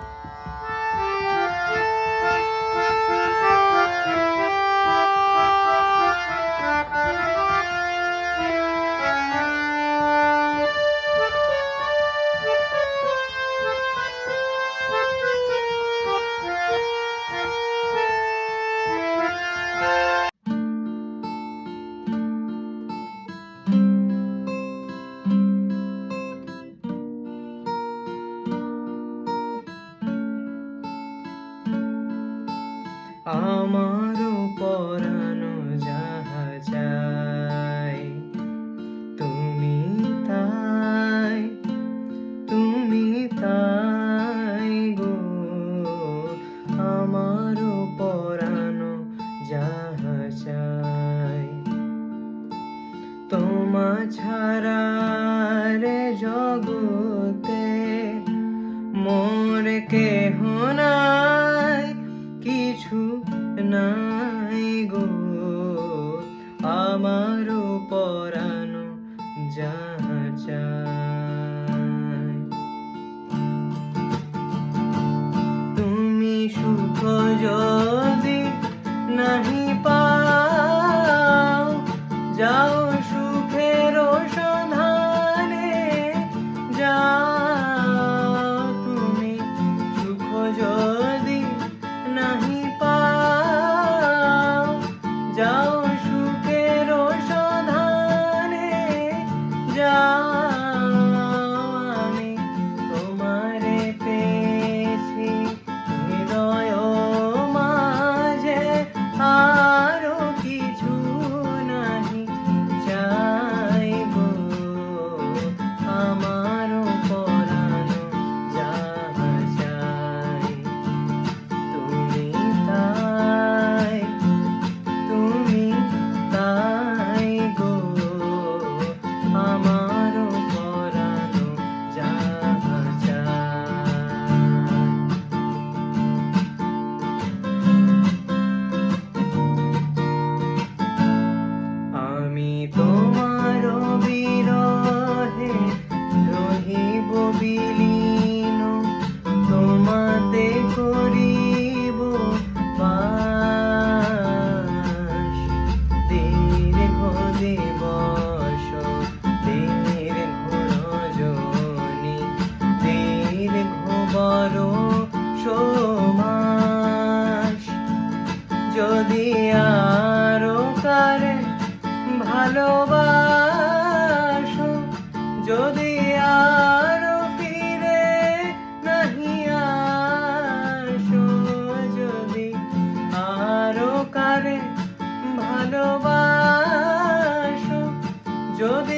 আমারও পরানো নাই গো আমারও পরানো যাহা যায় যদি আরও কারে ভালোবাসো যদি আরও ফিরে নাহি আসো যদি আরও কারে ভালোবাসো যদি